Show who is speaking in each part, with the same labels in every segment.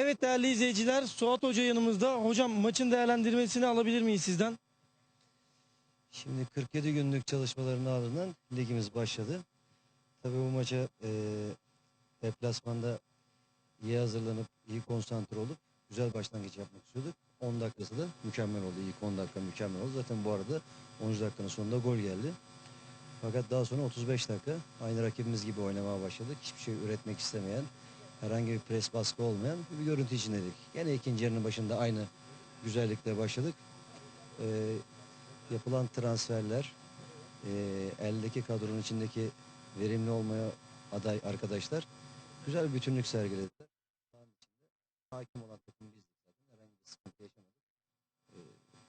Speaker 1: Evet değerli izleyiciler Suat Hoca yanımızda. Hocam maçın değerlendirmesini alabilir miyiz sizden?
Speaker 2: Şimdi 47 günlük çalışmaların ardından ligimiz başladı. Tabii bu maça e, deplasmanda iyi hazırlanıp, iyi konsantre olup güzel başlangıç yapmak istiyorduk. 10 dakikası da mükemmel oldu. İlk 10 dakika mükemmel oldu. Zaten bu arada 10. dakikanın sonunda gol geldi. Fakat daha sonra 35 dakika aynı rakibimiz gibi oynamaya başladık. Hiçbir şey üretmek istemeyen, herhangi bir pres baskı olmayan bir görüntü içindeydik. Gene ikinci yarının başında aynı güzellikle başladık. Ee, yapılan transferler, e, eldeki kadronun içindeki verimli olmaya aday arkadaşlar güzel bir bütünlük sergilediler. Hakim olan takım zaten. Herhangi bir sıkıntı yaşamadık. Ee,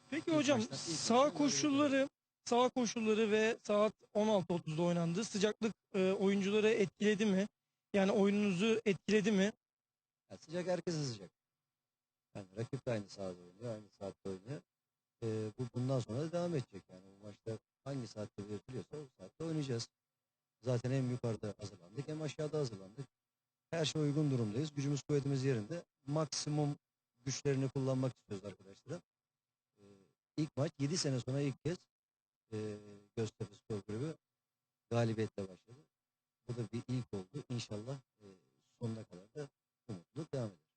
Speaker 1: Peki hocam
Speaker 2: maçtan
Speaker 1: koşulları saha koşulları ve saat 16.30'da oynandı. Sıcaklık e, oyuncuları etkiledi mi? Yani oyununuzu etkiledi mi?
Speaker 2: yani sıcak herkese sıcak. Yani rakip de aynı sahada oynuyor, aynı saatte oynuyor. Ee, bu bundan sonra da devam edecek yani. Bu maçta hangi saatte veriliyorsa o saatte oynayacağız. Zaten hem yukarıda hazırlandık hem aşağıda hazırlandık. Her şey uygun durumdayız. Gücümüz kuvvetimiz yerinde. Maksimum güçlerini kullanmak istiyoruz arkadaşlar. Ee, ilk maç 7 sene sonra ilk kez e, Göztepe Spor Kulübü galibiyetle başladı. Bu da bir ilk oldu. İnşallah e, sonuna kadar da bu mutluluk devam eder.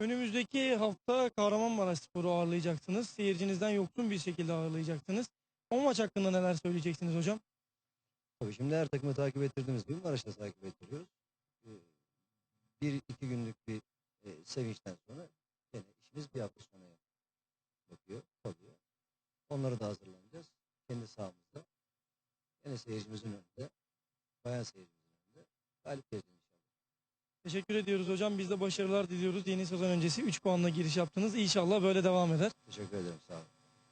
Speaker 1: Önümüzdeki hafta Kahramanmaraş Spor'u ağırlayacaksınız. Seyircinizden yoksun bir şekilde ağırlayacaksınız. O maç hakkında neler söyleyeceksiniz hocam?
Speaker 2: Tabii şimdi her takımı takip ettirdiğimiz gibi Maraş'ta takip ettiriyoruz. Ee, bir iki günlük bir e, sevinçten sonra yine işimiz bir hafta sonra bakıyor, kalıyor. Onları da hazırlanacağız. Kendi sahamızda. Yine seyircimizin önünde. Bayan seyircimizin önünde. Galip geleceğiz inşallah.
Speaker 1: Teşekkür ediyoruz hocam. Biz de başarılar diliyoruz. Yeni sezon öncesi 3 puanla giriş yaptınız. İnşallah böyle devam eder.
Speaker 2: Teşekkür ederim. Sağ olun.